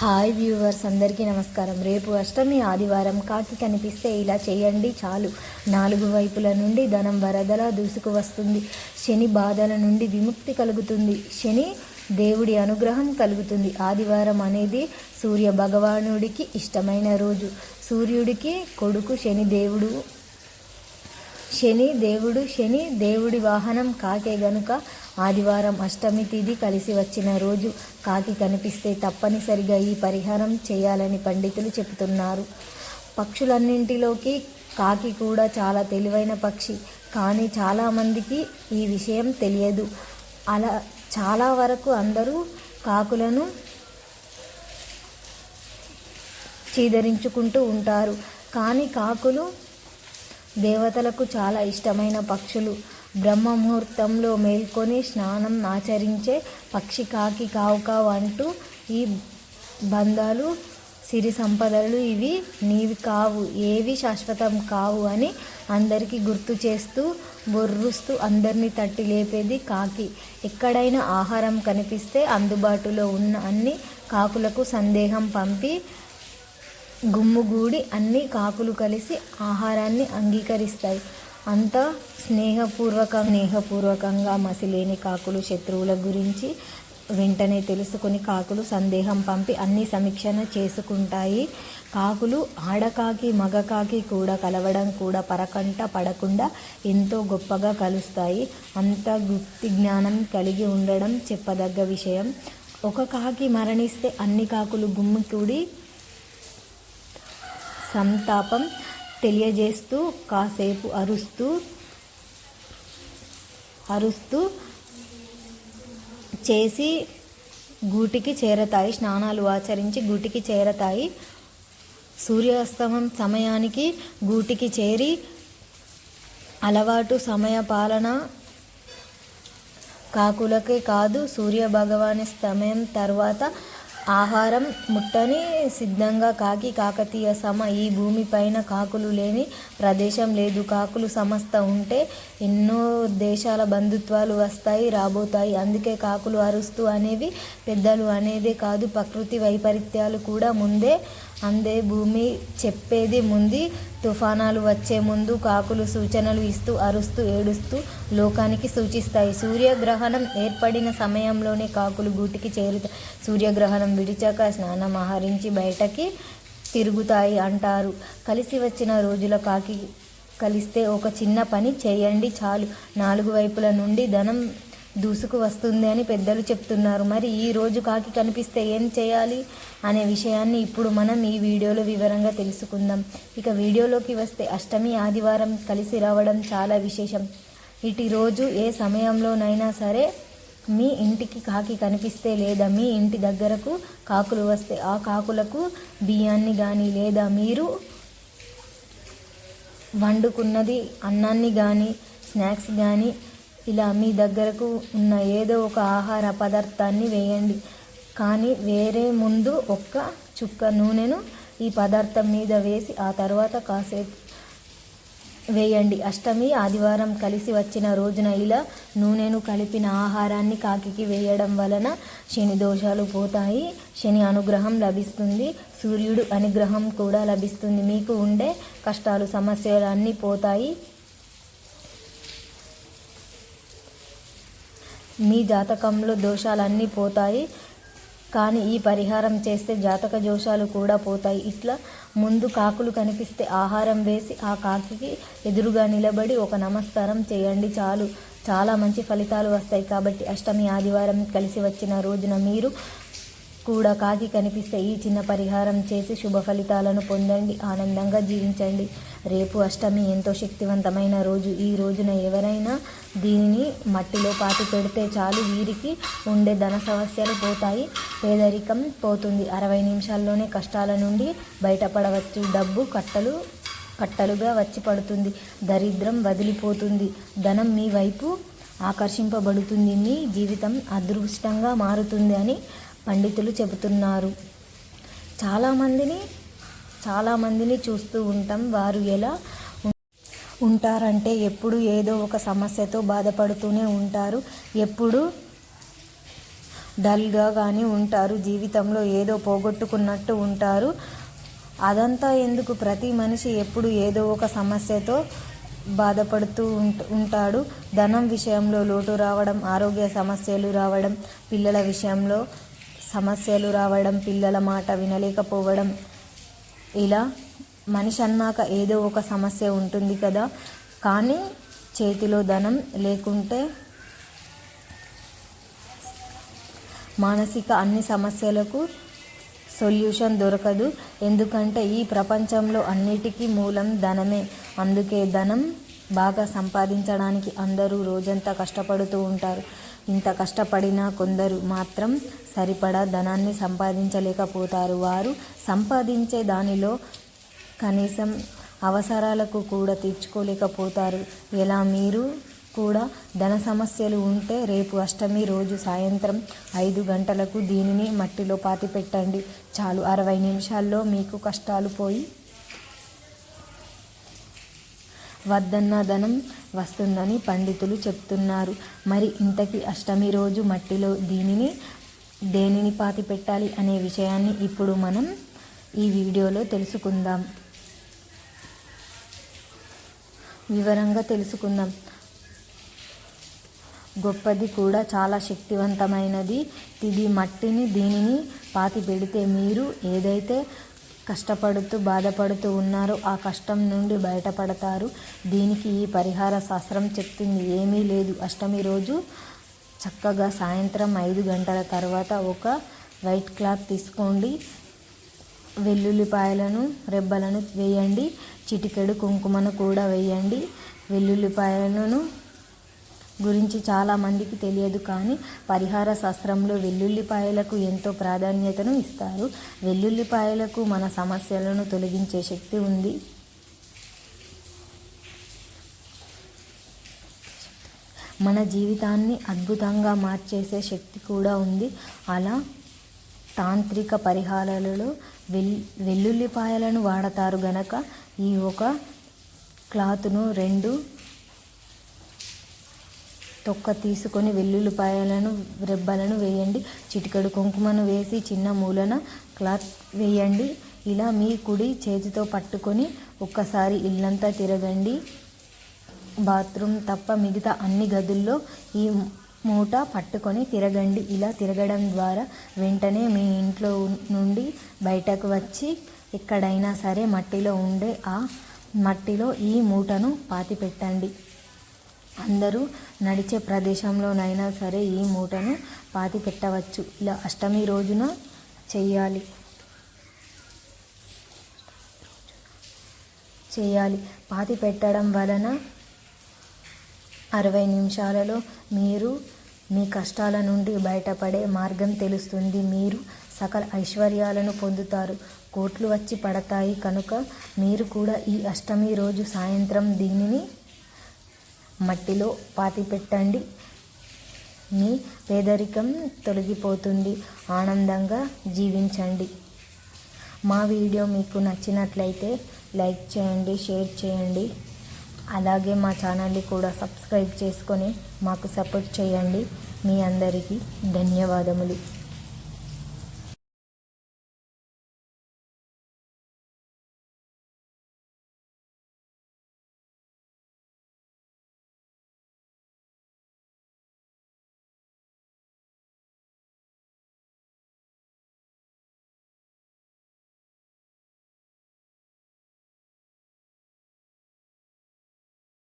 Hi viewers అందరికీ నమస్కారం. రేపు అష్టమి ఆదివారం కాకి కనిపిస్తే ఇలా చేయండి చాలు. నాలుగు వైపుల నుండి ధనం వరదలా దూసుకు వస్తుంది. శని బాధల నుండి విముక్తి కలుగుతుంది. శని దేవుడి అనుగ్రహం కలుగుతుంది. ఆదివారం అనేది సూర్య భగవానుడికి ఇష్టమైన రోజు. సూర్యుడికి కొడుకు శని దేవుడు శని దేవుడు శని దేవుడి వాహనం కాకే గనుక ఆదివారం అష్టమి తిథి కలిసి వచ్చిన రోజు కాకి కనిపిస్తే తప్పనిసరిగా ఈ పరిహారం చేయాలని పండితులు చెబుతున్నారు. పక్షులన్నింటిలోకి కాకి కూడా చాలా తెలివైన పక్షి. కానీ చాలామందికి ఈ విషయం తెలియదు. అలా చాలా వరకు అందరూ కాకులను చీదరించుకుంటూ ఉంటారు. కానీ కాకులు దేవతలకు చాలా ఇష్టమైన పక్షులు. బ్రహ్మ ముహూర్తంలో మేల్కొని స్నానం ఆచరించే పక్షి కాకి కావుకావు అంటూ ఈ బంధాలు సిరి సంపదలు ఇవి నీవి కావు ఏవి శాశ్వతం కావు అని అందరికీ గుర్తు చేస్తూ బొర్రుస్తూ అందరినీ తట్టి లేపేది కాకి. ఎక్కడైనా ఆహారం కనిపిస్తే అందుబాటులో ఉన్న అన్ని కాకులకు సందేహం పంపి గుమ్ముగూడి అన్ని కాకులు కలిసి ఆహారాన్ని అంగీకరిస్తాయి. అంత స్నేహపూర్వక స్నేహపూర్వకంగా మసిలేని కాకులు శత్రువుల గురించి వెంటనే తెలుసుకొని కాకులు సందేహం పంపి అన్ని సమీక్షణ చేసుకుంటాయి. కాకులు ఆడకాకి మగకాకి కూడా కలవడం కూడా పరకంట పడకుండా ఎంతో గొప్పగా కలుస్తాయి. అంత గుప్తి జ్ఞానం కలిగి ఉండడం చెప్పదగ్గ విషయం. ఒక కాకి మరణిస్తే అన్ని కాకులు గుమ్మికూడి సంతాపం తెలియజేస్తూ కాసేపు అరుస్తూ అరుస్తూ చేసి గూటికి చేరతాయి స్నానాలు ఆచరించి గూటికి చేరతాయి. సూర్యాస్తమం సమయానికి గూటికి చేరి అలవాటు సమయ పాలన కాకులకే కాదు సూర్య భగవాని సమయం తర్వాత ఆహారం ముట్టని సిద్ధంగా కాకి కాకతీయ సమ ఈ భూమిపైన కాకులు లేని ప్రదేశం లేదు. కాకులు సమస్త ఉంటే ఎన్నో దేశాల బంధుత్వాలు వస్తాయి రాబోతాయి. అందుకే కాకులు అరుస్తూ అనేవి పెద్దలు అనేదే కాదు ప్రకృతి వైపరీత్యాలు కూడా ముందే అందే భూమి చెప్పేది ముందు తుఫానాలు వచ్చే ముందు కాకులు సూచనలు ఇస్తూ అరుస్తూ ఏడుస్తూ లోకానికి సూచిస్తాయి. సూర్యగ్రహణం ఏర్పడిన సమయంలోనే కాకులు గూటికి చేరుతాయి సూర్యగ్రహణం విడిచాక స్నానం ఆహరించి బయటకి తిరుగుతాయి అంటారు. కలిసి వచ్చిన రోజుల కాకి కలిస్తే ఒక చిన్న పని చేయండి చాలు. నాలుగు వైపుల నుండి ధనం దూసుకు వస్తుంది అని పెద్దలు చెప్తున్నారు. మరి ఈ రోజు కాకి కనిపిస్తే ఏం చేయాలి అనే విషయాన్ని ఇప్పుడు మనం ఈ వీడియోలో వివరంగా తెలుసుకుందాం. ఇక వీడియోలోకి వస్తే అష్టమి ఆదివారం కలిసి రావడం చాలా విశేషం. ఇటు రోజు ఏ సమయంలోనైనా సరే మీ ఇంటికి కాకి కనిపిస్తే లేదా మీ ఇంటి దగ్గరకు కాకులు వస్తే ఆ కాకులకు బియ్యాన్ని కానీ లేదా మీరు వండుకున్నది అన్నాన్ని కానీ స్నాక్స్ కానీ ఇలా మీ దగ్గరకు ఉన్న ఏదో ఒక ఆహార పదార్థాన్ని వేయండి. కానీ వేరే ముందు ఒక్క చుక్క నూనెను ఈ పదార్థం మీద వేసి ఆ తర్వాత కాసేపు వేయండి. అష్టమి ఆదివారం కలిసి వచ్చిన రోజున ఇలా నూనెను కలిపిన ఆహారాన్ని కాకికి వేయడం వలన శని దోషాలు పోతాయి. శని అనుగ్రహం లభిస్తుంది. సూర్యుడు అనుగ్రహం కూడా లభిస్తుంది. మీకు ఉండే కష్టాలు సమస్యలు అన్నీ పోతాయి. మీ జాతకంలో దోషాలన్నీ పోతాయి. కానీ ఈ పరిహారం చేస్తే జాతక దోషాలు కూడా పోతాయి. ఇట్లా ముందు కాకులు కనిపిస్తే ఆహారం వేసి ఆ కాకి ఎదురుగా నిలబడి ఒక నమస్కారం చేయండి చాలు. చాలా మంచి ఫలితాలు వస్తాయి. కాబట్టి అష్టమి ఆదివారం కలిసి వచ్చిన రోజున మీరు కూడా కాకి కనిపిస్తే ఈ చిన్న పరిహారం చేసి శుభ ఫలితాలను పొందండి ఆనందంగా జీవించండి. రేపు అష్టమి ఎంతో శక్తివంతమైన రోజు. ఈ రోజున ఎవరైనా దీనిని మట్టిలో పాతి పెడితే చాలు వీరికి ఉండే ధన సమస్యలు పోతాయి. పేదరికం పోతుంది. అరవై నిమిషాల్లోనే కష్టాల నుండి బయటపడవచ్చు. డబ్బు కట్టలు కట్టలుగా వచ్చి పడుతుంది. దరిద్రం వదిలిపోతుంది. ధనం మీ వైపు ఆకర్షింపబడుతుంది. మీ జీవితం అదృష్టంగా మారుతుంది అని పండితులు చెబుతున్నారు. చాలామందిని చాలామందిని చూస్తూ ఉంటాం. వారు ఎలా ఉంటారంటే ఎప్పుడు ఏదో ఒక సమస్యతో బాధపడుతూనే ఉంటారు. ఎప్పుడు డల్గా కానీ ఉంటారు. జీవితంలో ఏదో పోగొట్టుకున్నట్టు ఉంటారు. అదంతా ఎందుకు? ప్రతి మనిషి ఎప్పుడు ఏదో ఒక సమస్యతో బాధపడుతూ ఉంటాడు. ధనం విషయంలో లోటు రావడం ఆరోగ్య సమస్యలు రావడం పిల్లల విషయంలో సమస్యలు రావడం పిల్లల మాట వినలేకపోవడం. ఇలా మనిషి అన్నాక ఏదో ఒక సమస్య ఉంటుంది కదా. కానీ చేతిలో ధనం లేకుంటే మానసిక అన్ని సమస్యలకు సొల్యూషన్ దొరకదు. ఎందుకంటే ఈ ప్రపంచంలో అన్నిటికీ మూలం ధనమే. అందుకే ధనం బాగా సంపాదించడానికి అందరూ రోజంతా కష్టపడుతూ ఉంటారు. ఇంత కష్టపడినా కొందరు మాత్రం సరిపడా ధనాన్ని సంపాదించలేకపోతారు. వారు సంపాదించే దానిలో కనీసం అవసరాలకు కూడా తీర్చుకోలేకపోతారు. ఎలా మీరు కూడా ధన సమస్యలు ఉంటే రేపు అష్టమి రోజు సాయంత్రం ఐదు గంటలకు దీనిని మట్టిలో పాతి పెట్టండి చాలు అరవై నిమిషాల్లో మీకు కష్టాలు పోయి వద్దన్న ధనం వస్తుందని పండితులు చెప్తున్నారు. మరి ఇంతకీ అష్టమి రోజు మట్టిలో దీనిని దేనిని పాతి పెట్టాలి అనే విషయాన్ని ఇప్పుడు మనం ఈ వీడియోలో తెలుసుకుందాం. వివరంగా తెలుసుకుందాం. గొప్పది కూడా చాలా శక్తివంతమైనది. ఇది మట్టిని దీనిని పాతి పెడితే మీరు ఏదైతే కష్టపడుతూ బాధపడుతూ ఉన్నారు. ఆ కష్టం నుండి బయటపడతారు. దీనికి ఈ పరిహార శాస్త్రం చెప్తుంది. ఏమీ లేదు. అష్టమి రోజు చక్కగా సాయంత్రం ఐదు గంటల తర్వాత ఒక వైట్ క్లాత్ తీసుకోండి. వెల్లుల్లిపాయలను రెబ్బలను వేయండి. చిటికెడు కుంకుమను కూడా వేయండి. వెల్లుల్లిపాయలను గురించి చాలామందికి తెలియదు కానీ పరిహార శాస్త్రంలో వెల్లుల్లిపాయలకు ఎంతో ప్రాధాన్యతను ఇస్తారు. వెల్లుల్లిపాయలకు మన సమస్యలను తొలగించే శక్తి ఉంది. మన జీవితాన్ని అద్భుతంగా మార్చేసే శక్తి కూడా ఉంది. అలా తాంత్రిక పరిహారాలలో వెల్ వెల్లుల్లిపాయలను వాడతారు గనక ఈ ఒక క్లాత్ను రెండు తొక్క తీసుకొని వెల్లుల్లిపాయలను రెబ్బలను వేయండి. చిటికెడు కుంకుమను వేసి చిన్న మూలన క్లాత్ వేయండి. ఇలా మీ కుడి చేతితో పట్టుకొని ఒక్కసారి ఇల్లంతా తిరగండి. బాత్రూమ్ తప్ప మిగతా అన్ని గదుల్లో ఈ మూట పట్టుకొని తిరగండి. ఇలా తిరగడం ద్వారా వెంటనే మీ ఇంట్లో నుండి బయటకు వచ్చి ఎక్కడైనా సరే మట్టిలో ఉండే ఆ మట్టిలో ఈ మూటను పాతి పెట్టండి అందరూ నడిచే ప్రదేశంలోనైనా సరే ఈ మూటను పాతి పెట్టవచ్చు ఇలా అష్టమి రోజున చెయ్యాలి చేయాలి. పాతి పెట్టడం వలన అరవై నిమిషాలలో మీరు మీ కష్టాల నుండి బయటపడే మార్గం తెలుస్తుంది. మీరు సకల ఐశ్వర్యాలను పొందుతారు. కోట్లు వచ్చి పడతాయి కనుక మీరు కూడా ఈ అష్టమి రోజు సాయంత్రం దీనిని మట్టిలో పాతి పెట్టండి. మీ పేదరికం తొలగిపోతుంది. ఆనందంగా జీవించండి. మా వీడియో మీకు నచ్చినట్లయితే లైక్ చేయండి షేర్ చేయండి. అలాగే మా ఛానల్ని కూడా సబ్స్క్రైబ్ చేసుకొని మాకు సపోర్ట్ చేయండి. మీ అందరికీ ధన్యవాదములు.